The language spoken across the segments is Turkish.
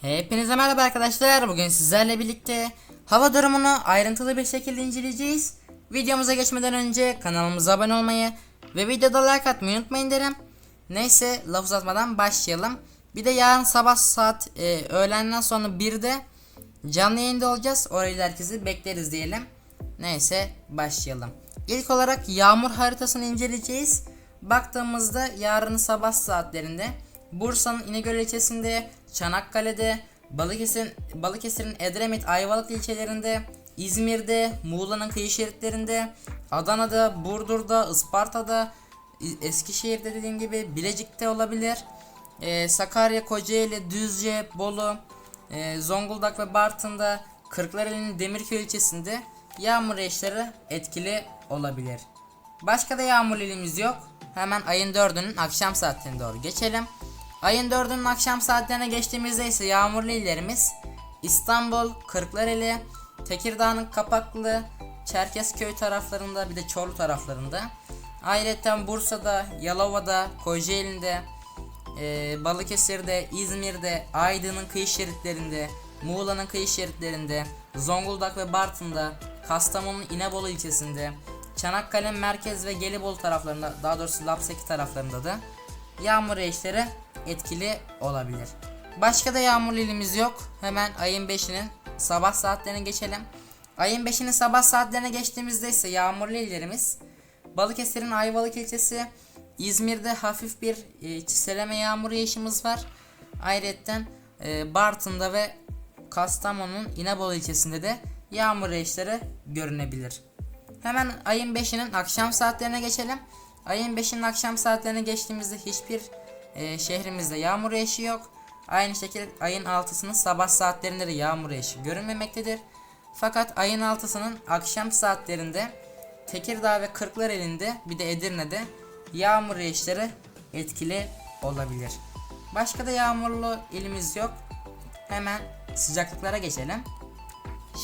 Hepinize merhaba arkadaşlar. Bugün sizlerle birlikte hava durumunu ayrıntılı bir şekilde inceleyeceğiz. Videomuza geçmeden önce kanalımıza abone olmayı ve videoda like atmayı unutmayın derim. Neyse laf uzatmadan başlayalım. Bir de yarın sabah saat e, öğlenden sonra 1'de canlı yayında olacağız. Orayı herkesi bekleriz diyelim. Neyse başlayalım. İlk olarak yağmur haritasını inceleyeceğiz. Baktığımızda yarın sabah saatlerinde Bursa'nın İnegöl ilçesinde, Çanakkale'de, Balıkesir'in Balıkesir'in Edremit, Ayvalık ilçelerinde, İzmir'de, Muğla'nın kıyı şeritlerinde, Adana'da, Burdur'da, Isparta'da, Eskişehir'de dediğim gibi Bilecik'te olabilir. Ee, Sakarya, Kocaeli, Düzce, Bolu, e, Zonguldak ve Bartın'da, Kırklareli'nin Demirköy ilçesinde yağmur yağışları etkili olabilir. Başka da yağmur ilimiz yok. Hemen ayın 4'ünün akşam saatlerine doğru geçelim. Ayın 4'ünün akşam saatlerine geçtiğimizde ise yağmurlu illerimiz İstanbul, Kırklareli, Tekirdağ'ın Kapaklı, Çerkezköy taraflarında bir de Çorlu taraflarında. Ayrıca Bursa'da, Yalova'da, Kocaeli'nde, ee, Balıkesir'de, İzmir'de, Aydın'ın kıyı şeritlerinde, Muğla'nın kıyı şeritlerinde, Zonguldak ve Bartın'da, Kastamonu'nun İnebolu ilçesinde, Çanakkale merkez ve Gelibolu taraflarında, daha doğrusu Lapseki taraflarında da yağmur yağışları etkili olabilir. Başka da yağmurlu ilimiz yok. Hemen ayın 5'inin sabah saatlerine geçelim. Ayın 5'inin sabah saatlerine geçtiğimizde ise yağmurlu illerimiz Balıkesir'in Ayvalık ilçesi, İzmir'de hafif bir e, çiseleme yağmur yağışımız var. Ayrıca e, Bartın'da ve Kastamonu'nun İnebolu ilçesinde de yağmur yağışları görünebilir. Hemen ayın 5'inin akşam saatlerine geçelim. Ayın 5'inin akşam saatlerine geçtiğimizde hiçbir e, şehrimizde yağmur yağışı yok. Aynı şekilde ayın 6'sının sabah saatlerinde de yağmur yağışı görünmemektedir. Fakat ayın 6'sının akşam saatlerinde Tekirdağ ve Kırklareli'nde bir de Edirne'de yağmur yağışları etkili olabilir. Başka da yağmurlu ilimiz yok. Hemen sıcaklıklara geçelim.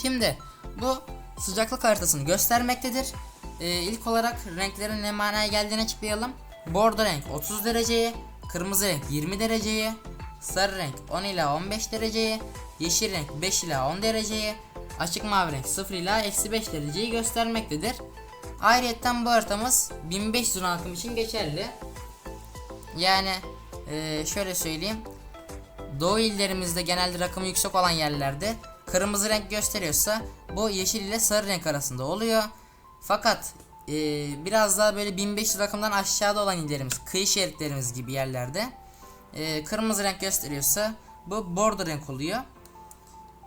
Şimdi bu sıcaklık haritasını göstermektedir. Ee, ilk olarak renklerin ne manaya geldiğini açıklayalım. Bordo renk 30 dereceye, kırmızı renk 20 dereceye, sarı renk 10 ila 15 dereceye, yeşil renk 5 ila 10 dereceye, açık mavi renk 0 ila eksi 5 dereceyi göstermektedir. Ayrıca bu haritamız 1500 akım için geçerli. Yani eee, şöyle söyleyeyim. Doğu illerimizde genelde rakımı yüksek olan yerlerde kırmızı renk gösteriyorsa bu yeşil ile sarı renk arasında oluyor. Fakat eee, biraz daha böyle 1500 rakımdan aşağıda olan illerimiz, kıyı şeritlerimiz gibi yerlerde eee, kırmızı renk gösteriyorsa bu bordo renk oluyor.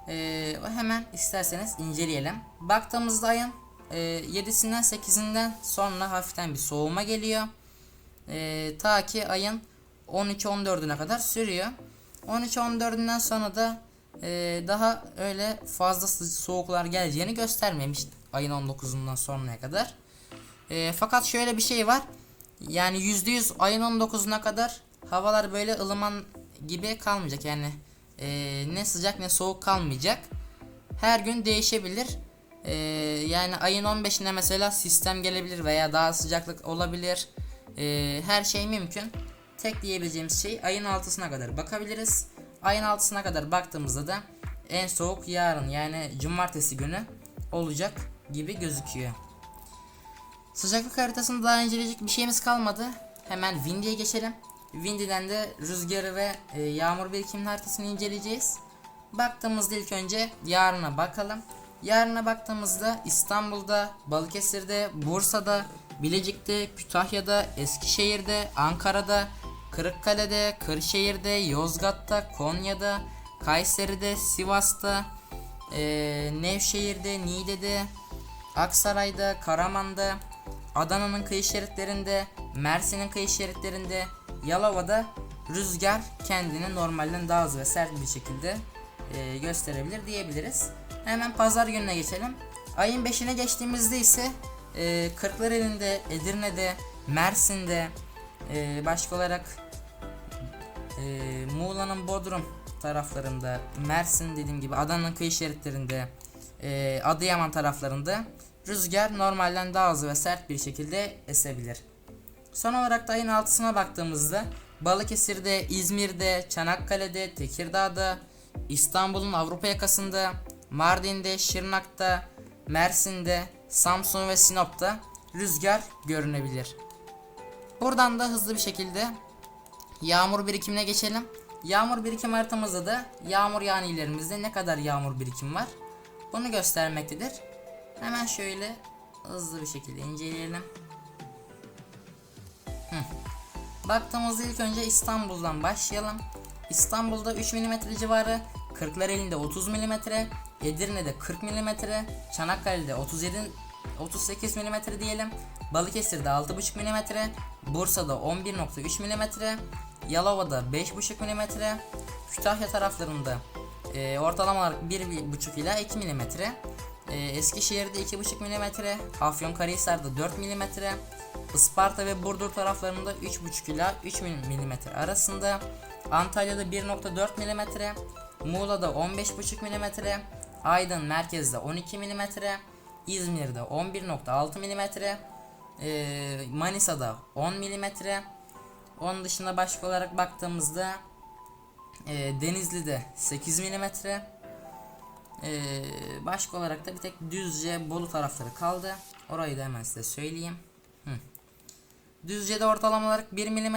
Ee, hemen isterseniz inceleyelim. Baktığımızda ayın e, 7'sinden 8'inden sonra hafiften bir soğuma geliyor. Ee, ta ki ayın 13-14'üne kadar sürüyor. 13-14'ünden sonra da e, daha öyle fazla soğuklar geleceğini göstermemiş ayın 19'undan sonraya kadar. E, fakat şöyle bir şey var. Yani %100 ayın 19'una kadar havalar böyle ılıman gibi kalmayacak. Yani e, ne sıcak ne soğuk kalmayacak. Her gün değişebilir. E, yani ayın 15'inde mesela sistem gelebilir veya daha sıcaklık olabilir. E, her şey mümkün. Tek diyebileceğimiz şey ayın 6'sına kadar bakabiliriz. Ayın 6'sına kadar baktığımızda da en soğuk yarın yani cumartesi günü olacak gibi gözüküyor. Sıcaklık haritasında daha inceleyecek bir şeyimiz kalmadı. Hemen Windy'ye geçelim. Windy'den de rüzgarı ve e, yağmur birikiminin haritasını inceleyeceğiz. Baktığımızda ilk önce yarına bakalım. Yarına baktığımızda İstanbul'da, Balıkesir'de, Bursa'da, Bilecik'te, Kütahya'da, Eskişehir'de, Ankara'da, Kırıkkale'de, Kırşehir'de, Yozgat'ta, Konya'da, Kayseri'de, Sivas'ta, e, Nevşehir'de, Niğde'de, Aksaray'da, Karaman'da, Adana'nın kıyı şeritlerinde, Mersin'in kıyı şeritlerinde, Yalova'da rüzgar kendini normalden daha az ve sert bir şekilde e, gösterebilir diyebiliriz. Hemen pazar gününe geçelim. Ayın 5'ine geçtiğimizde ise e, Kırklareli'nde, Edirne'de, Mersin'de, e, başka olarak e, Muğla'nın Bodrum taraflarında, Mersin dediğim gibi Adana'nın kıyı şeritlerinde, e, Adıyaman taraflarında rüzgar normalden daha hızlı ve sert bir şekilde esebilir. Son olarak da ayın 6'sına baktığımızda Balıkesir'de, İzmir'de, Çanakkale'de, Tekirdağ'da, İstanbul'un Avrupa yakasında, Mardin'de, Şırnak'ta, Mersin'de, Samsun ve Sinop'ta rüzgar görünebilir. Buradan da hızlı bir şekilde yağmur birikimine geçelim. Yağmur birikim haritamızda da yağmur yağan illerimizde ne kadar yağmur birikim var bunu göstermektedir. Hemen şöyle hızlı bir şekilde inceleyelim. Hı. Baktığımızda ilk önce İstanbul'dan başlayalım. İstanbul'da 3 mm civarı, Kırklareli'nde 30 mm, Edirne'de 40 mm, Çanakkale'de 37 38 mm diyelim. Balıkesir'de 6,5 mm, Bursa'da 11.3 mm, Yalova'da 5,5 mm, Kütahya taraflarında e, ortalama olarak 1,5 ila 2 mm, e, Eskişehir'de 2,5 mm, Afyonkarahisar'da 4 mm, Isparta ve Burdur taraflarında 3,5 ila 3 mm arasında, Antalya'da 1.4 mm, Muğla'da 15,5 mm, Aydın merkezde 12 mm, İzmir'de 11.6 mm, e, Manisa'da 10 mm. Onun dışında başka olarak baktığımızda e, Denizli'de 8 mm. E, başka olarak da bir tek Düzce, Bolu tarafları kaldı. Orayı da hemen size söyleyeyim. Hı. Düzce'de ortalama olarak 1 mm,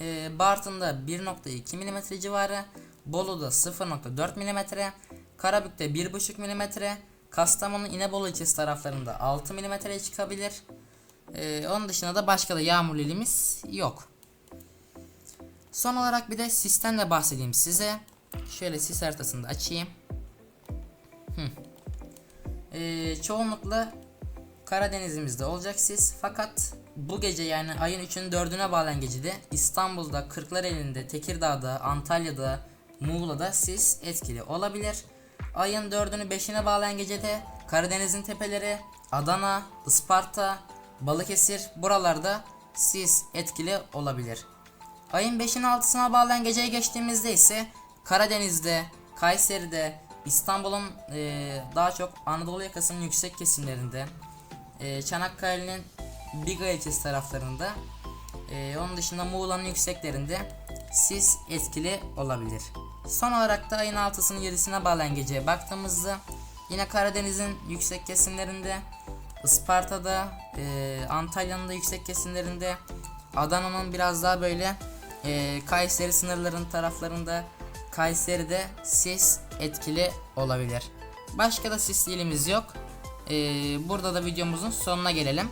e, Bartın'da 1.2 mm civarı, Bolu'da 0.4 mm, Karabük'te 1.5 mm, Kastamonu İnebolu ilçesi taraflarında 6 mm çıkabilir. E, onun dışında da başka da yağmurlu ilimiz yok. Son olarak bir de sistemle bahsedeyim size. Şöyle sis haritasını da açayım. E, çoğunlukla Karadeniz'imizde olacak sis fakat bu gece yani ayın 3'ün 4'üne bağlayan gecede İstanbul'da, Kırklareli'nde, Tekirdağ'da, Antalya'da, Muğla'da sis etkili olabilir. Ayın 4'ünü 5'ine bağlayan gecede Karadeniz'in tepeleri, Adana, Isparta, Balıkesir buralarda sis etkili olabilir. Ayın 5'in 6'sına bağlayan geceye geçtiğimizde ise Karadeniz'de, Kayseri'de, İstanbul'un e, daha çok Anadolu yakasının yüksek kesimlerinde, e, Çanakkale'nin Biga ilçesi taraflarında, e, onun dışında Muğla'nın yükseklerinde sis etkili olabilir. Son olarak da ayın 6'sının 7'sine bağlayan geceye baktığımızda yine Karadeniz'in yüksek kesimlerinde, Isparta'da, e, Antalya'nın da yüksek kesimlerinde, Adana'nın biraz daha böyle e, Kayseri sınırların taraflarında Kayseri'de sis etkili olabilir. Başka da sisli ilimiz yok. E, burada da videomuzun sonuna gelelim.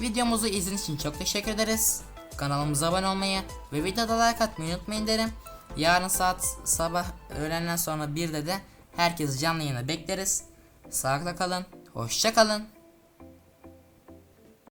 Videomuzu izlediğiniz için çok teşekkür ederiz. Kanalımıza abone olmayı ve videoda like atmayı unutmayın derim. Yarın saat sabah öğlenden sonra 1'de de herkesi canlı yayına bekleriz. Sağlıkla kalın. Hoşça kalın.